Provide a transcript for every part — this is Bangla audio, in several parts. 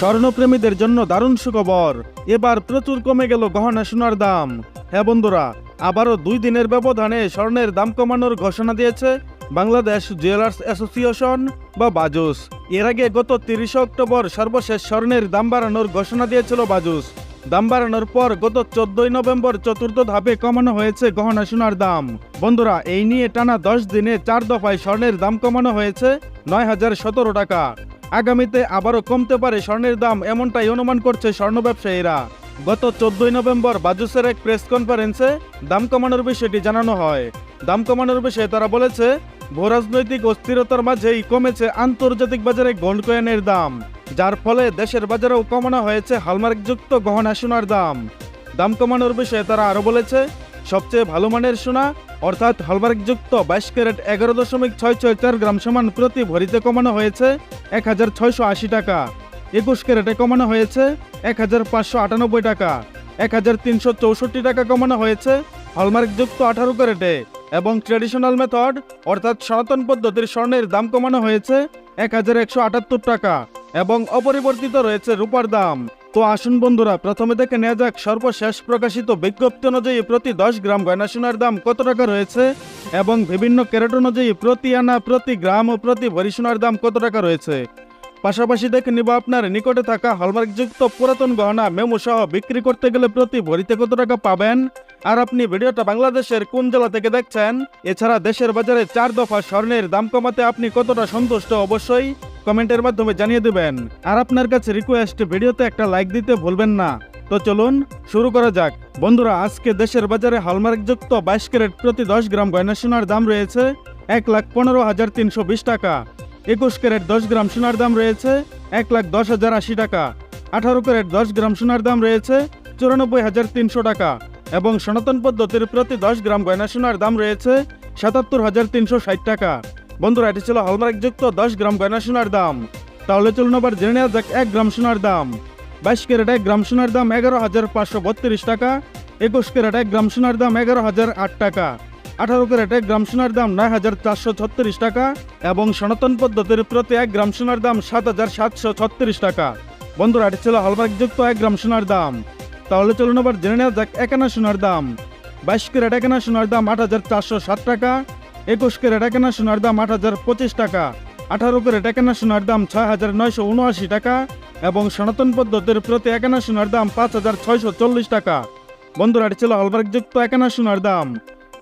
স্বর্ণপ্রেমীদের জন্য দারুণ সুখবর। এবার প্রচুর কমে গেল গহনা সোনার দাম। হ্যাঁ বন্ধুরা, আবারও দুই দিনের ব্যবধানে স্বর্ণের দাম কমানোর ঘোষণা দিয়েছে বাংলাদেশ জুয়েলার্স অ্যাসোসিয়েশন বা বাজুস। এর আগে গত তিরিশে অক্টোবর সর্বশেষ স্বর্ণের দাম বাড়ানোর ঘোষণা দিয়েছিল বাজুস। দাম বাড়ানোর পর গত চোদ্দই নভেম্বর চতুর্থ ধাপে কমানো হয়েছে গহনা সোনার দাম। বন্ধুরা, এই নিয়ে টানা দশ দিনে চার দফায় স্বর্ণের দাম কমানো হয়েছে নয় হাজার সতেরো টাকা। আগামীতে আবারও কমতে পারে স্বর্ণের দাম, এমনটাই অনুমান করছে স্বর্ণ ব্যবসায়ীরা। গত চোদ্দই নভেম্বর বাজুসের এক প্রেস কনফারেন্সে দাম কমানোর বিষয়টি জানানো হয়। দাম কমানোর বিষয়ে তারা বলেছে ভূরাজনৈতিক অস্থিরতার মাঝেই কমেছে আন্তর্জাতিক বাজারে গোল্ড কয়েনের দাম, যার ফলে দেশের বাজারেও কমানো হয়েছে হলমার্কযুক্ত গহনা সোনার দাম। দাম কমানোর বিষয়ে তারা আরও বলেছে, সবচেয়ে ভালো মানের সোনা অর্থাৎ হলমার্কযুক্ত বাইশ ক্যারেট এগারো দশমিক ছয় ছয় চার গ্রাম সমান প্রতি ভরিতে কমানো হয়েছে এক হাজার ছয়শো আশি টাকা। একুশ ক্যারেটে কমানো হয়েছে এক হাজার পাঁচশো আটানব্বই টাকা। এক হাজার তিনশো চৌষট্টি টাকা কমানো হয়েছে হলমার্কযুক্ত আঠারো ক্যারেটে এবং ট্রেডিশনাল মেথড অর্থাৎ সনাতন পদ্ধতির স্বর্ণের দাম কমানো হয়েছে এক হাজার একশো আটাত্তর টাকা এবং অপরিবর্তিত রয়েছে রূপার দাম। তো আসুন বন্ধুরা, প্রথমে দেখে নেওয়া যাক সর্বশেষ প্রকাশিত বিজ্ঞপ্তি অনুযায়ী প্রতি দশ গ্রাম গয়না সোনার দাম কত টাকা রয়েছে এবং বিভিন্ন ক্যারেট অনুযায়ী প্রতি আনা, প্রতি গ্রাম ও প্রতি ভরি সোনার দাম কত টাকা রয়েছে? পাশাপাশি দেখে নিব আপনার নিকটে থাকা হলমার্কযুক্ত পুরাতন গহনা মেমো সহ বিক্রি করতে গেলে প্রতি ভরিতে কত টাকা পাবেন? আর আপনি ভিডিওটা বাংলাদেশের কোন জেলা থেকে দেখছেন? এছাড়া দেশের বাজারে চার দফা স্বর্ণের দাম কমাতে আপনি কতটা সন্তুষ্ট? অবশ্যই কমেন্টের মাধ্যমে জানিয়ে দেবেন। আর আপনার কাছে রিকোয়েস্ট ভিডিওতে একটা লাইক দিতে ভুলবেন না। তো চলুন, শুরু করা যাক। বন্ধুরা, আজকে দেশের বাজারে হলমার্কযুক্ত বাইশ ক্যারেট প্রতি দশ গ্রাম গয়না সোনার দাম রয়েছে এক লাখ পনেরো হাজার তিনশো বিশ টাকা। একুশ ক্যারেট দশ গ্রাম সোনার দাম রয়েছে এক লাখ দশ হাজার আশি টাকা। আঠারো ক্যারেট দশ গ্রাম সোনার দাম রয়েছে চুরানব্বই হাজার তিনশো টাকা। এবং সনাতন পদ্ধতির প্রতি দশ গ্রাম গয়না সোনার দাম রয়েছে সাতাত্তর হাজার তিনশো ষাট টাকা। বন্ধুরা, এটি ছিল হলমার্কযুক্ত দশ গ্রাম গয়না সোনার দাম। তাহলে চলুন আবার জেনে নেওয়া যাক, এক গ্রাম সোনার দাম। বাইশ ক্যারেট এক গ্রাম সোনার দাম এগারো হাজার পাঁচশো বত্রিশ টাকা। একুশ ক্যারেট এক গ্রাম সোনার দাম এগারো হাজার আট টাকা। আঠারো ক্যারেট এক গ্রাম সোনার দাম নয় হাজার চারশো ছত্রিশ টাকা এবং সনাতন পদ্ধতির প্রতি এক গ্রাম সোনার দাম সাত হাজার সাতশো ছত্রিশ টাকা। বন্ধুরা, এটি ছিল হলমার্কযুক্ত এক গ্রাম সোনার দাম। তাহলে চলুন আবার জেনে নেওয়া যাক একানা সোনার দাম। বাইশ ক্যারেট একানা সোনার দাম আট হাজার চারশো সাত টাকা একুশ ক্যারেট একানা সোনার দাম আট হাজার পঁচিশ টাকা, আঠারো ক্যারেট একানা সোনার দাম ছয় হাজার নয়শো উনআশি টাকা এবং সনাতন পদ্ধতির প্রতি একানা সোনার দাম পাঁচ হাজার ছয়শো চল্লিশ টাকা। বন্ধুরা, এটি ছিল হলমার্কযুক্ত একানা সোনার দাম।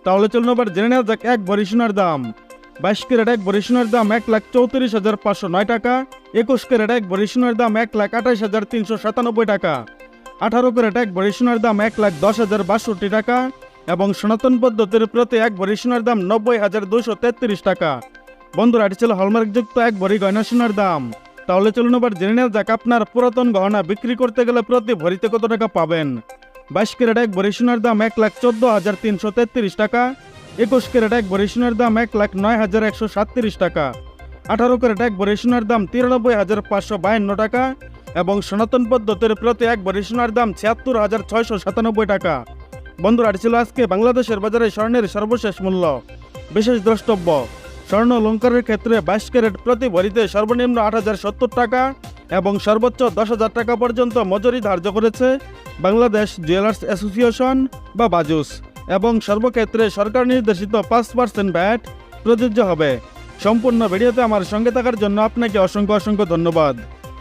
তাহলে চলুন আবার জেনে নেওয়া যাক এক ভরি সোনার দাম। বাইশ ক্যারেট এক ভরি সোনার দাম এক লাখ চৌত্রিশ হাজার পাঁচশো নয় টাকা, একুশ ক্যারেট এক ভরি সোনার দাম এক লাখ আঠাইশ হাজার তিনশো সাতানব্বই টাকা, আঠারো ক্যারেট এক ভরি সোনার দাম এক লাখ দশ হাজার বাষট্টি টাকা এবং সনাতন পদ্ধতির প্রতি এক ভরি সোনার দাম নব্বই হাজার দুশো তেত্রিশ টাকা। বন্ধুরা, এটি ছিল হলমার্কযুক্ত এক ভরি গয়না সোনার দাম। তাহলে চলুন আবার জেনে নেওয়া যাক আপনার পুরাতন গহনা বিক্রি করতে গেলে প্রতি ভরিতে কত টাকা পাবেন। বাইশ ক্যারেট এক ভরি সোনার দাম এক লাখ চোদ্দ হাজার তিনশো তেত্রিশ টাকা, একুশ ক্যারেট এক ভরি সোনার দাম এক লাখ নয় হাজার একশো সাতত্রিশ টাকা, আঠারো ক্যারেট এক ভরি সোনার দাম তিরানব্বই হাজার পাঁচশো বায়ান্ন টাকা এবং সনাতন পদ্ধতির প্রতি এক ভরি সোনার দাম ছিয়াত্তর হাজার ছয়শো সাতানব্বই টাকা। বন্ধুরা ছিল আজকে বাংলাদেশের বাজারে স্বর্ণের সর্বশেষ মূল্য। বিশেষ দ্রষ্টব্য, স্বর্ণ অলঙ্কারের ক্ষেত্রে বাইশ ক্যারেট প্রতি ভরিতে সর্বনিম্ন আট হাজার সত্তর টাকা এবং সর্বোচ্চ দশ হাজার টাকা পর্যন্ত মজুরি ধার্য করেছে বাংলাদেশ জুয়েলার্স অ্যাসোসিয়েশন বা বাজুস এবং সর্বক্ষেত্রে সরকার নির্দেশিত পাঁচ পার্সেন্ট ব্যাট প্রযোজ্য হবে। সম্পূর্ণ ভিডিওতে আমার সঙ্গে থাকার জন্য আপনাকে অসংখ্য অসংখ্য ধন্যবাদ।